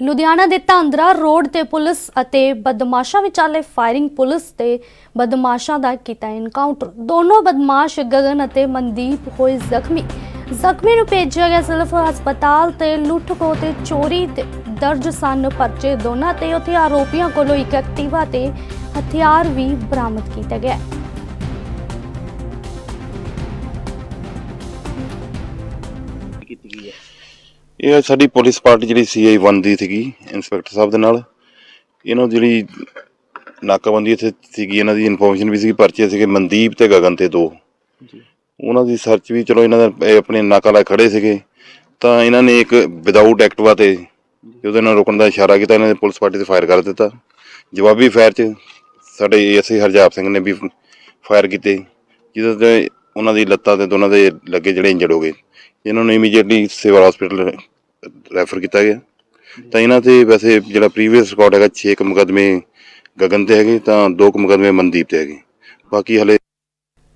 ਲੁਧਿਆਣਾ ਦੇ ਧਾਂਦਰਾ ਰੋਡ ਤੇ ਪੁਲਿਸ ਅਤੇ ਬਦਮਾਸ਼ਾਂ ਵਿਚਾਲੇ ਫਾਇਰਿੰਗ ਪੁਲਿਸ ਤੇ ਬਦਮਾਸ਼ਾਂ ਦਾ ਕੀਤਾ ਐਨਕਾਊਂਟਰ ਦੋਨੋਂ ਬਦਮਾਸ਼ ਗਗਨ ਅਤੇ ਮਨਦੀਪ ਹੋਏ ਜ਼ਖਮੀ। ਜ਼ਖਮੀ ਨੂੰ ਭੇਜਿਆ ਗਿਆ ਸਿਰਫ ਹਸਪਤਾਲ ਤੇ ਲੁੱਟ ਖੋਹ ਤੇ ਚੋਰੀ ਦੇ ਦਰਜ ਸਨ ਪਰਚੇ ਦੋਨਾਂ ਤੇ। ਉੱਥੇ ਆਰੋਪੀਆਂ ਕੋਲੋਂ ਇੱਕ ਐਕਟਿਵਾ ਤੇ ਹਥਿਆਰ ਵੀ ਬਰਾਮਦ ਕੀਤਾ ਗਿਆ। ਕੀਤੀ ਗਈ ਹੈ। ਇਹ ਸਾਡੀ ਪੁਲਿਸ ਪਾਰਟੀ ਜਿਹੜੀ ਸੀਆਈ 1 ਦੀ ਸੀਗੀ ਇੰਸਪੈਕਟਰ ਸਾਹਿਬ ਦੇ ਨਾਲ। ਇਹਨਾਂ ਜਿਹੜੀ ਨਾਕਾਬੰਦੀ ਇੱਥੇ ਸੀਗੀ ਇਹਨਾਂ ਦੀ ਇਨਫੋਰਮੇਸ਼ਨ ਵੀ ਸੀਗੀ ਪਰਚੇ ਸੀਗੇ ਮਨਦੀਪ ਤੇ ਗਗਨ ਤੇ ਦੋ। ਉਹਨਾਂ ਦੀ ਸਰਚ ਵੀ ਚਲੋ ਇਹਨਾਂ ਦਾ ਇਹ ਆਪਣੇ ਨਾਕਾ ਲਾ ਖੜੇ ਸੀਗੇ। ਤਾਂ ਇਹਨਾਂ ਨੇ ਇੱਕ ਵਿਦਆਊਟ ਐਕਟਿਵਾ ਤੇ ਉਹਦੇ ਨਾਲ ਰੁਕਣ ਦਾ ਇਸ਼ਾਰਾ ਕੀਤਾ ਇਹਨਾਂ ਨੇ ਪੁਲਿਸ ਪਾਰਟੀ ਤੇ ਫਾਇਰ ਕਰ ਦਿੱਤਾ। ਜਵਾਬੀ ਫਾਇਰ 'ਚ ਸਾਡੇ ਏਐਸਆਈ ਹਰਜਾਪ ਸਿੰਘ ਨੇ ਵੀ ਫਾਇਰ ਕੀਤੇ ਜਿਹਦੇ ਤੇ ਉਹਨਾਂ ਦੀ ਲੱਤਾਂ ਤੇ ਦੋਨਾਂ ਦੇ ਲੱਗੇ ਜਿਹੜੇ ਇੰਜਰਡ ਹੋ ਗਏ। ਇਹਨਾਂ ਨੂੰ ਇਮੀਡੀਏਟਲੀ ਸਿਵਲ ਹਸਪੀਟਲ ਰੈਫਰ ਕੀਤਾ ਗਿਆ। ਤਾਂ ਇਹਨਾਂ ਤੇ ਵੈਸੇ ਜਿਹੜਾ ਪ੍ਰੀਵੀਅਸ ਰਿਕਾਰਡ ਹੈਗਾ 6 ਮੁਕਦਮੇ ਗਗਨ ਤੇ ਹੈਗੇ, ਤਾਂ 2 ਮੁਕਦਮੇ ਮਨਦੀਪ ਤੇ ਹੈਗੇ। ਬਾਕੀ ਹਲੇ